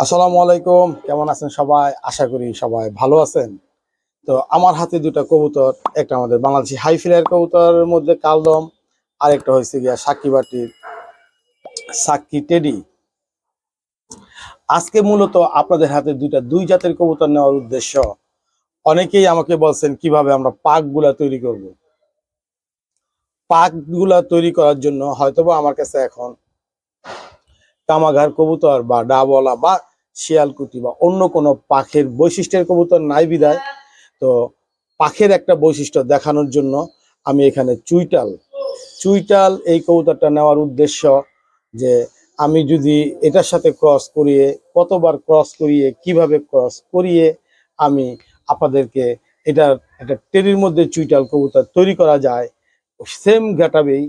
আসসালামু আলাইকুম। কেমন আছেন সবাই? আশা করি সবাই ভালো আছেন। তো আমার হাতে দুটো কবুতর, একটা আমাদের বাংলাদেশি হাই ফ্লায়ার কবুতরের মধ্যে কালদম আর একটা হয়েছে গিয়া সাক্ষী বাটির, সাক্ষী টেডি। আজকে মূলত আপনাদের হাতে দুইটা দুই জাতের কবুতর নেওয়ার উদ্দেশ্য। অনেকেই আমাকে বলছেন, কীভাবে আমরা পাকগুলা তৈরি করব? পাকগুলা তৈরি করার জন্য হয়তোবা আমার কাছে এখন কামাঘার কবুতর বা ডাবলা বা শিয়ালকুটি বা অন্য কোনো পাখির বৈশিষ্ট্যের কবুতর নাই বিদায়। তো পাখের একটা বৈশিষ্ট্য দেখানোর জন্য আমি এখানে চুইটাল। চুইটাল এই কবুতরটা নেওয়ার উদ্দেশ্য যে আমি যদি এটার সাথে ক্রস করিয়ে, কতবার ক্রস করিয়ে, কীভাবে ক্রস করিয়ে আমি আপনাদেরকে এটার একটা টেরির মধ্যে চুইটাল কবুতর তৈরি করা যায় সেম ঘাটাবেই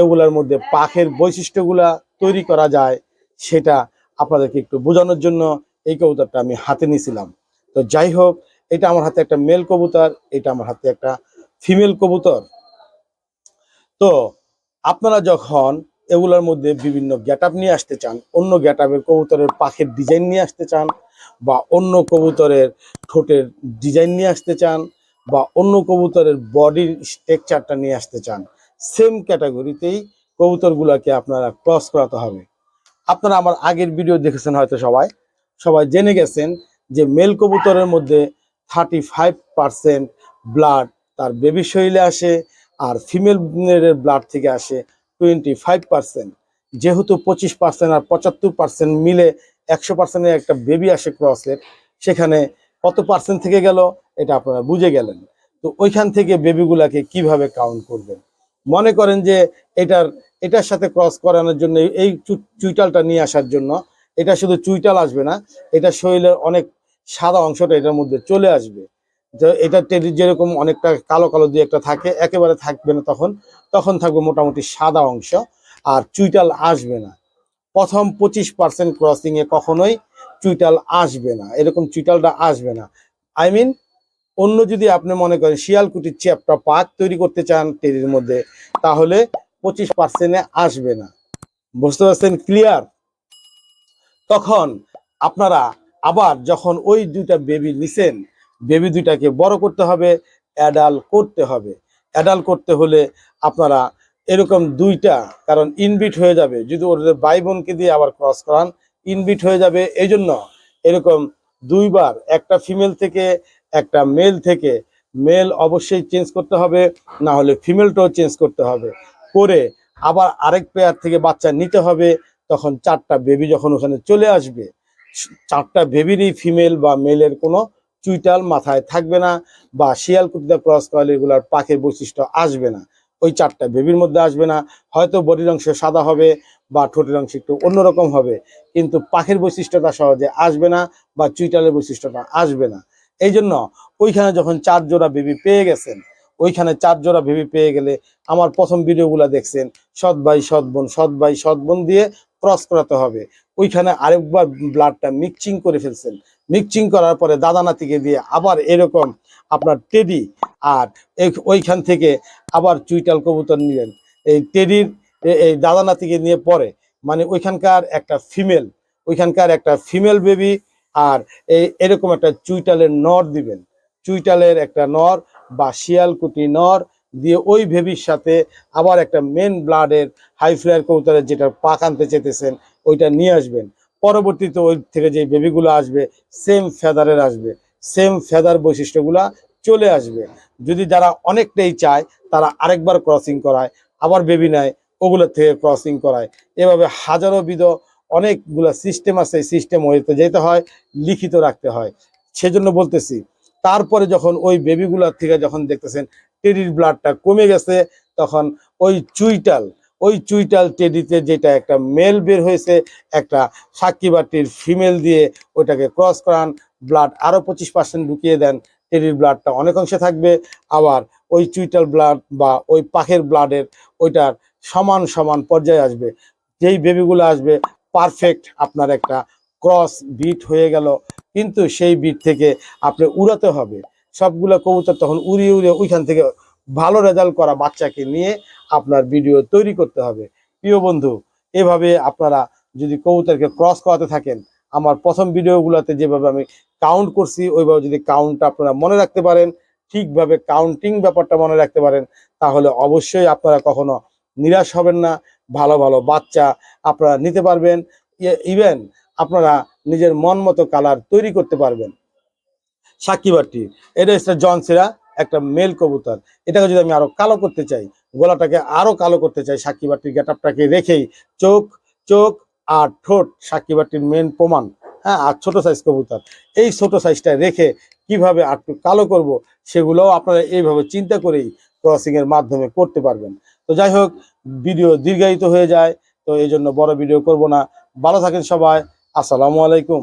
এগুলার মধ্যে পাখের বৈশিষ্ট্যগুলা তৈরি করা যায় সেটা আপনাদেরকে একটু বোঝানোর জন্য এই কবুতরটা আমি হাতে নিয়েছিলাম। তো যাই হোক, এটা আমার হাতে একটা মেল কবুতর, এটা আমার হাতে একটা ফিমেল কবুতর। তো আপনারা যখন এগুলোর মধ্যে বিভিন্ন গ্যাট নিয়ে আসতে চান, অন্য গ্যাট কবুতরের পাখের ডিজাইন নিয়ে আসতে চান, বা অন্য কবুতরের ঠোঁটের ডিজাইন নিয়ে আসতে চান, বা অন্য কবুতরের বডির স্ট্রাকচারটা নিয়ে আসতে চান সেম ক্যাটাগরিতেই কবুতরগুলোকে আপনারা ক্রস করাতে হবে। আপনারা আমার আগের ভিডিও দেখেছেন হয়তো সবাই। সবাই জেনে গেছেন যে মেল কবুতরের মধ্যে থার্টি ফাইভ ব্লাড তার বেবি শরীরে আসে আর ফিমেল ব্লাড থেকে আসে টোয়েন্টি ফাইভ যেহেতু পঁচিশ পার্সেন্ট আর পঁচাত্তর পার্সেন্ট মিলে একশো পার্সেন্টের একটা বেবি আসে ক্রসের সেখানে কত পার্সেন্ট থেকে গেল এটা আপনারা বুঝে গেলেন। তো ওইখান থেকে বেবিগুলাকে কীভাবে কাউন্ট করবেন? মনে করেন যে এটার এটার সাথে ক্রস করানোর জন্য, এই চুইটালটা নিয়ে আসার জন্য, এটা শুধু চুইটাল আসবে না, এটা শরীরের অনেক সাদা অংশটা এটার মধ্যে চলে আসবে। এটা টেরি যেরকম অনেকটা কালো কালো দিয়ে একটা থাকে, একেবারে থাকবে না তখন তখন থাকবে মোটামুটি সাদা অংশ, আর চুইটাল আসবে না। প্রথম পঁচিশ পার্সেন্ট ক্রসিংয়ে কখনোই চুইটাল আসবে না, এরকম চুইটালটা আসবে না। আই মিন অন্য যদি আপনি মনে করেন শিয়ালকুটির চ্যাপটা পাক তৈরি করতে চান টেরির মধ্যে, তাহলে পঁচিশ পার্সেন্টে আসবে না। বুঝতে পারছেন? ক্লিয়ার তখন আপনারা আবার যখন ওই দুইটা বেবি নিছেন বেবি দুইটাকে বড় করতে হবে অ্যাডাল করতে হবে। অ্যাডাল করতে হলে আপনারা এরকম দুইটা, কারণ ইনবিট হয়ে যাবে। যদি ওদের ভাই বোনকে দিয়ে আবার ক্রস করান ইনবিট হয়ে যাবে। এই জন্য এরকম দুইবার, একটা ফিমেল থেকে, একটা মেল থেকে মেল অবশ্যই চেঞ্জ করতে হবে, না হলে ফিমেলটাও চেঞ্জ করতে হবে। করে আবার আরেক পেয়ার থেকে বাচ্চা নিতে হবে, তখন চারটা বেবি যখন ওখানে চলে আসবে, চারটা বেবিরই ফিমেল বা মেলের কোনো চুইটাল মাথায় থাকবে না বা শিয়াল কুটিতে ক্রস করালে এগুলার পাখির বৈশিষ্ট্য আসবে না। ওই চারটা বেবির মধ্যে আসবে না। হয়তো বডির অংশ সাদা হবে বা ঠোঁটের অংশ একটু অন্যরকম হবে, কিন্তু পাখির বৈশিষ্ট্যটা সহজে আসবে না বা চুইটালের বৈশিষ্ট্যটা আসবে না। এই জন্য ওইখানে যখন চার জোড়া বেবি পেয়ে গেছেন ওইখানে চার জোড়া বেবি পেয়ে গেলে আমার প্রথম ভিডিওগুলো দেখছেন, সৎ ভাই, সৎ বোন, সৎ ভাই, সৎ বোন দিয়ে ক্রস করাতে হবে। ওইখানে আরেকবার ব্লাডটা মিক্সিং করে ফেলছেন। মিক্সিং করার পরে দাদা নাতিকে দিয়ে আবার এরকম আপনার টেডি আর ওইখান থেকে আবার চুইটাল কবুতর নিলেন। এই টেডির এই দাদা নাতিকে নিয়ে পরে মানে ওইখানকার একটা ফিমেল ওইখানকার একটা ফিমেল বেবি আর এই এরকম একটা চুইটালের নর দিবেন। চুইটালের একটা নর বা শিয়ালকুটি নর দিয়ে ওই ভেবির সাথে আবার একটা মেন ব্লাডের হাই ফ্লায়ার কবুতরের যেটা পাক আনতে চেতেছেন, ওইটা নিয়ে আসবেন। পরবর্তীতে ওই থেকে যে বেবিগুলো আসবে সেম ফেদারের আসবে সেম ফেদার বৈশিষ্ট্যগুলা চলে আসবে। যদি যারা অনেকটাই চায়, তারা আরেকবার ক্রসিং করায়, আবার বেবি নেয় ওগুলোর থেকে ক্রসিং করায়। এভাবে হাজারো বিধ অনেকগুলা সিস্টেম আছে সিস্টেম হইতে যেতে হয়, লিখিত রাখতে হয়। সেজন্য বলতেছি তারপরে যখন ওই বেবিগুলার থেকে যখন দেখতেছেন টেডির ব্লাডটা কমে গেছে, তখন ওই চুইটাল ওই চুইটাল টেডিতে যেটা একটা মেল বের হয়েছে, একটা সাক্ষী বাটির ফিমেল দিয়ে ওইটাকে ক্রস করান ব্লাড আরও পঁচিশ পার্সেন্ট ঢুকিয়ে দেন, টেডির ব্লাডটা অনেক অংশে থাকবে। আবার ওই চুইটাল ব্লাড বা ওই পাখের ব্লাডের ওইটার সমান সমান পর্যায়ে আসবে। যেই বেবিগুলো আসবে পারফেক্ট আপনার একটা ক্রস বিট হয়ে গেল। কিন্তু সেই বিট থেকে আপনি উড়াতে হবে। সবগুলো কবুতর তখন উড়িয়ে উড়িয়ে ওইখান থেকে ভালো রেজাল্ট করা বাচ্চাকে নিয়ে আপনার ভিডিও তৈরি করতে হবে। প্রিয় বন্ধু, এভাবে আপনারা যদি কবুতরকে ক্রস করাতে থাকেন, আমার প্রথম ভিডিওগুলোতে যেভাবে আমি কাউন্ট করছি, ওইভাবে যদি কাউন্ট আপনারা মনে রাখতে পারেন, ঠিকভাবে কাউন্টিং ব্যাপারটা মনে রাখতে পারেন, তাহলে অবশ্যই আপনারা কখনো নিরাশ হবেন না। ভালো ভালো বাচ্চা আপনারা নিতে পারবেন। ইভেন আপনারা নিজের মন মতো কালার তৈরি করতে পারবেন। সাকিবাটি এটা হচ্ছে জনসেরা একটা মেল কবুতর। এটাকে যদি আমি আরও কালো করতে চাই, গলাটাকে আরও কালো করতে চাই সাকিবাটির গেটআপটাকে রেখেই চোখ চোখ আর ঠোঁট সাকিবাটির মেন প্রমাণ। হ্যাঁ আর ছোট সাইজ কবুতর। এই ছোট সাইজটা রেখে কীভাবে আর একটু কালো করব, সেগুলোও আপনারা এইভাবে চিন্তা করেই ক্রসিং এর মাধ্যমে করতে পারবেন। তো যাই হোক ভিডিও দীর্ঘায়িত হয়ে যায়, তো এই জন্য বড় ভিডিও করব না। ভালো থাকেন সবাই। আসসালামু আলাইকুম।